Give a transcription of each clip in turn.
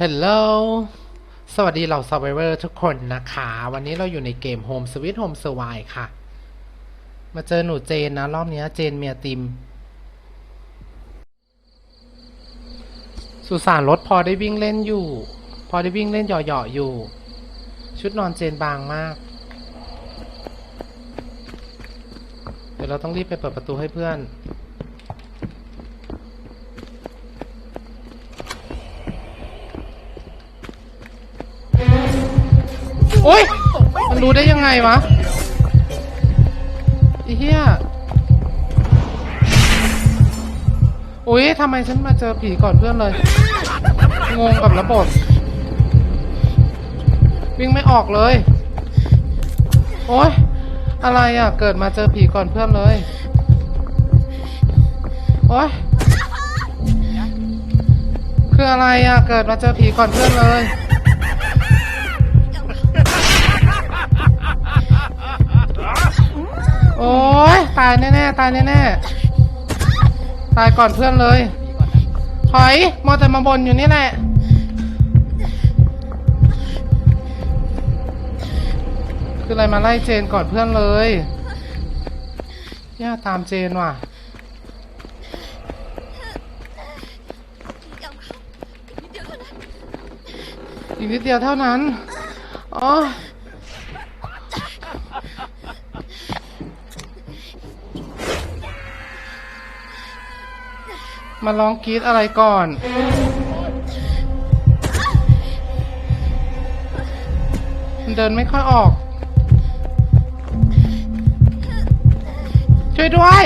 Hello สวัสดีเหล่า Survivor ทุกคนนะคะ วันนี้เราอยู่ในเกม Home Sweet Home Survive ค่ะ มาเจอหนูเจนนะ รอบนี้เจนเมียติม สุสานรถพอได้วิ่งเล่นอยู่ พอได้วิ่งเล่นเหยาะๆอยู่ ชุดนอนเจนบางมาก เดี๋ยวเราต้องรีบไปเปิดประตูให้เพื่อน โอ๊ยมันรู้ได้ยังไงวะไอ้เหี้ยโอุ๊ยทำไมฉันมาเจอผีก่อนเพื่อนเลย งงกับระบบ วิ่งไม่ออกเลย โอ๊ยอะไรอะ เกิดมาเจอผีก่อนเพื่อนเลย โอ๊ยคืออะไรอะ เกิดมาเจอผีก่อนเพื่อนเลยายแน่ๆตายแน่ๆตายก่อนเพื่อนเลยถอยมอแต่มาบนอยู่นี่แหละคืออะไรมาไล่เจนก่อนเพื่อนเลยย่าตามเจนว่ะอีกนิดเดียวเท่านั้นอ๋อ มาลองกรีดอะไรก่อน มันเดินไม่ค่อยออก ช่วยด้วย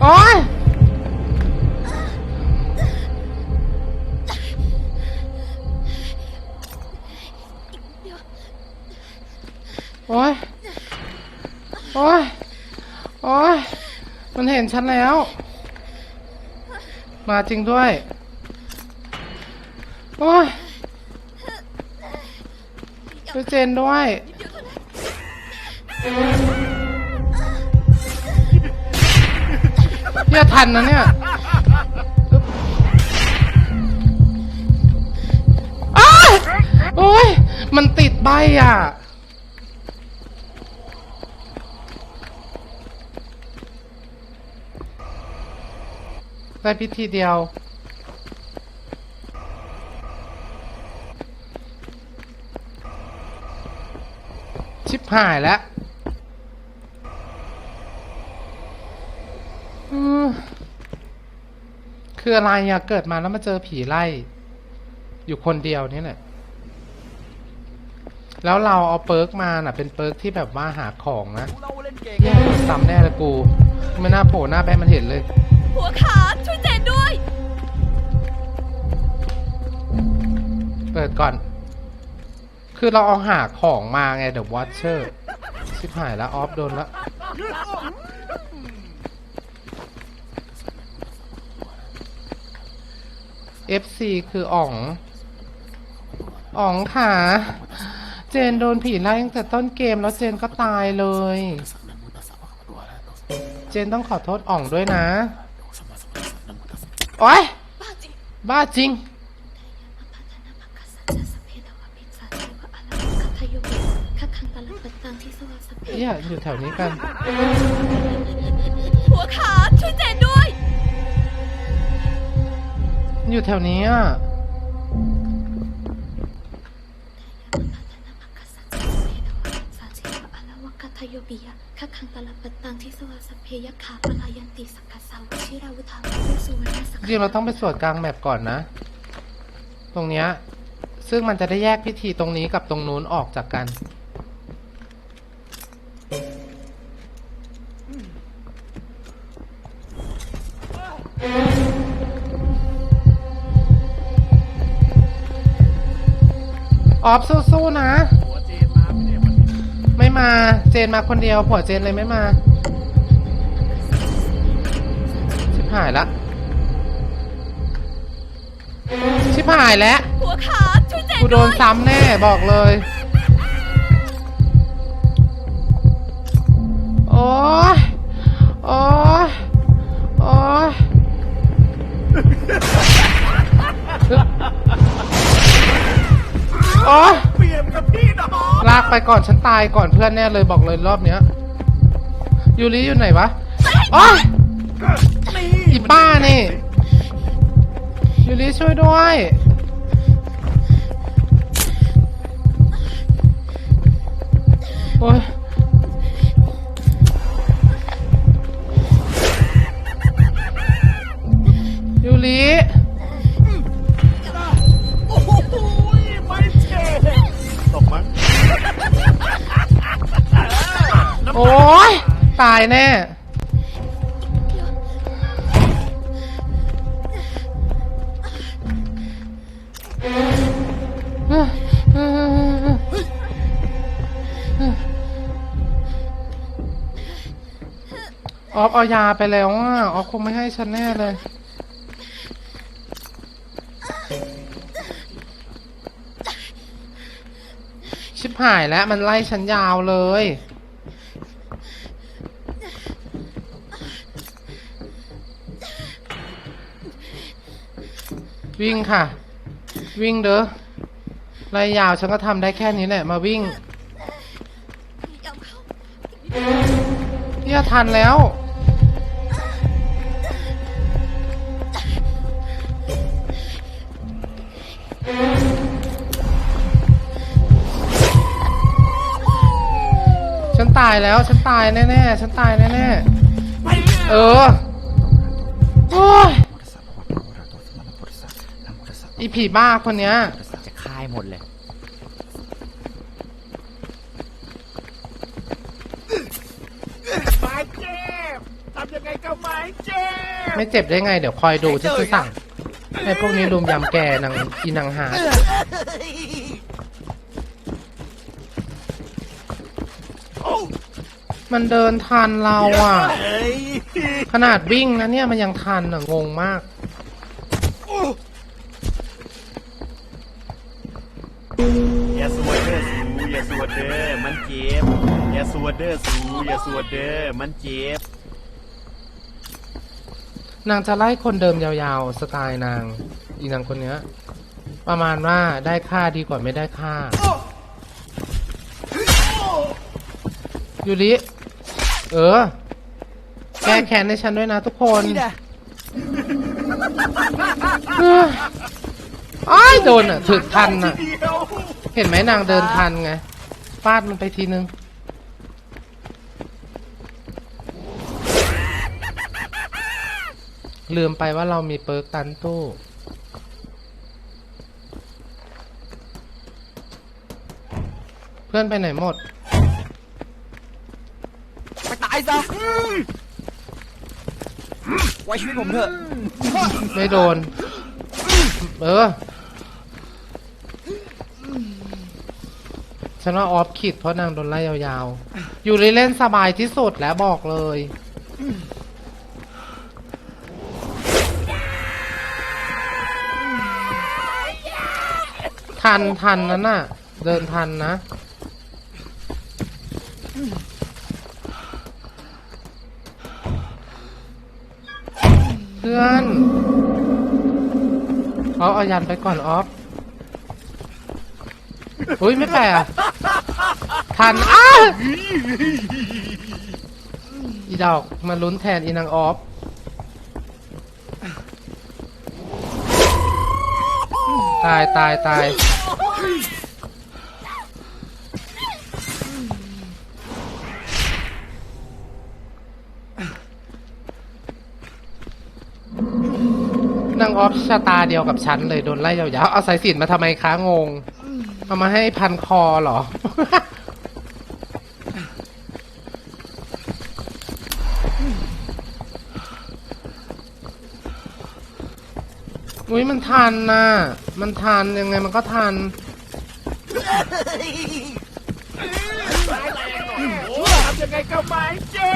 โอ๊ยโอ๊ยโอ๊ยโอ๊ยมันเห็นฉันแล้ว มาจริงด้วย โอ๊ยช่วยเจนด้วย เนี่ยทันนะเนี่ยอ๋อ้ายโอ๊ยมันติดใบอะ ได้พิธีเดียว ชิบหายแล้วคืออะไรอะเกิดมาแล้วมาเจอผีไล่ อยู่คนเดียวนี่แหละ แล้วเราเอาเปิร์กมาน่ะ เป็นเปิร์กที่แบบว่าหาของนะเราเล่นเก่งแย่ซ้ำแน่เลยกู ไม่น่าโผล่หน้าไปให้มันเห็นเลย หัวขาช่วยเจนด้วย เปิดก่อน คือเราเอาหาของมาไงเดี๋ยววอชเชอร์ชิบหายแล้วออฟโดนแล้ว FC คืออ๋องอ๋องค่ะ เจนโดนผีไล่ตั้งแต่ต้นเกมแล้วเจนก็ตายเลย เจนต้องขอโทษอ๋องด้วยนะ โอ๊ยบ้าจริงบ้าจริง เนี่ยอยู่แถวนี้กัน หัวขาช่วยเจนด้วย อยู่แถวนี้อะ โยบิยะคัคังตลัปตังที่สวาสเพยะขาปลายันติสักกะสาวชิราวุธาวสสุวรรณสักจริงเราต้องไปสวดกลางแมปก่อนนะ ตรงเนี้ยซึ่งมันจะได้แยกพิธีตรงนี้กับตรงนู้นออกจากกันออฟสู้ๆนะ ม่มา เจนมาคนเดียวผัวเจนเลยไม่มา ชิบหายละ ชิบหายแล้ว หัวขาช่วยเจนกูโดด้วยนซ้ำแน่บอกเลย โอ้ยโอ้ยโอ้ยโอ้ย ลากไปก่อนฉันตายก่อนเพื่อนแน่เลยบอกเลยรอบเนี้ยยูริอยู่ไหนวะโอ้ยนี่อีป้านี่ยูริช่วยด้วยโอ้ยยู ยตายแน่ ออฟเอายาไปแล้วอะออฟคงไม่ให้ฉันแน่เลย ชิบหายแล้วมันไล่ฉันยาวเลย วิ่งค่ะ วิ่งเด้อไล่ยาวฉันก็ทำได้แค่นี้แหละ มาวิ่งย่าเข้าเนี่ยทันแล้ว ฉันตายแล้ว ฉันตายแน่ๆ ฉันตายแน่ๆ เออ โอ้ย อีผีบ้าคนเนี้ย จะคายหมดเลย ไม้เจ็บทำยังไงก็ไม้เจ็บไม่เจ็บได้ไง เดี๋ยวคอยดูฉันจะสั่งให้พวกนี้รุมยำแกนางอีนางหาดมันเดินทันเราอะเฮ้ยขนาดวิ่งนะเนี่ยมันยังทันอะ งงมาก อย่าสวดเด้อสูอย่าสวดเด้อมันเจ็บอย่าสวดเด้อสูอย่าสวดเด้อมันเจ็บนางจะไล่คนเดิมยาวๆ สไตล์นาง อีนางคนเนี้ย ประมาณว่าได้ค่าดีกว่าไม่ได้ค่ายูริเออ แก้แค้นให้ฉันด้วยนะทุกคนเออ อ้ายโดนอะถึกทันอะเดียวเห็นไหมนางเดินทันไงฟาดมันไปทีนึง ลืมไปว่าเรามีเปิร์กตันตู้เพื่อนไปไหนหมด ไปตายซะไว้ชีวิตผมเถอะ ไม่โดน เออ ฉันว่าออฟคิดเพราะนางโดนไล่ยาวๆ อยู่เล่นสบายที่สุดแล้วบอกเลย ทันทันนั้นน่ะ เดินทันนะ เพื่อนออฟเอายันไปก่อนออฟ อุ้ยไม่แปลกทันอ้าอีดอกมาลุ้นแทนอีนางออฟตายตายตายนางออฟชะตาเดียวกับฉันเลยโดนไล่ยาวๆเอาสายสิญจนมาทำไมคะงง เอามาให้พันคอเหรอ อุ้ยมันทันน่ะมันทันยังไงมันก็ทันโอ้ทำยังไงก็ไม้เจ็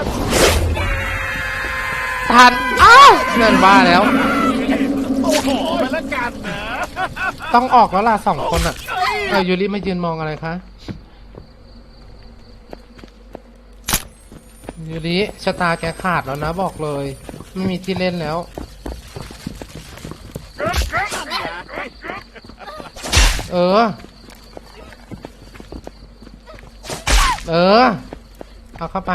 บทัน อ้าวนั่นว่าแล้ว โอ้โหไปแล้วกันนะ ต้องออกแล้วล่ะสองคนอะ เอายูริไมายืนมองอะไรคะยูริชะตาแกขาดแล้วนะบอกเลย ไม่มีที่เล่นแล้ว เออ เออ เอาเข้าไป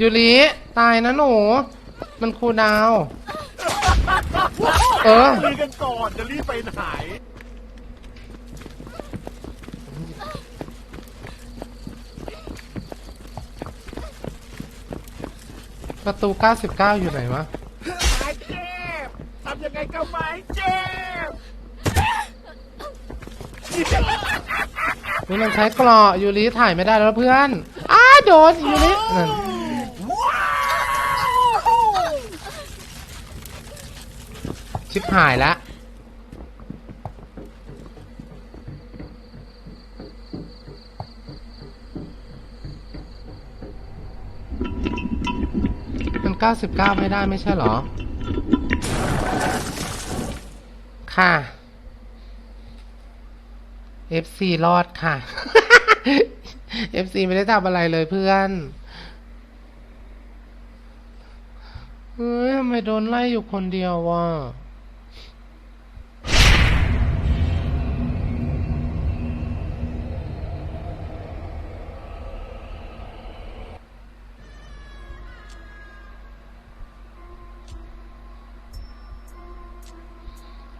ยูริตายนะหนู มันครูดาว เออ คุยกันก่อนจะรีบไปไหนประตู 99 อยู่ไหนวะไม้เจ็บทำยังไงก็ไม้เจ็บนี่มันใช้เกรอยูริถ่ายไม่ได้แล้วเพื่อนอ้าโดนยูรินั่น ชิบหายล้วมัน99ไม่ได้ไม่ใช่เหรอ ค่ะ FC รอดค่ะ FC ไม่ได้ทำอะไรเลยเพื่อนเฮ้ยทำไมโดนไล่อยู่คนเดียววะ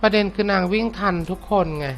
ประเด็นคือนางวิ่งทันทุกคนไง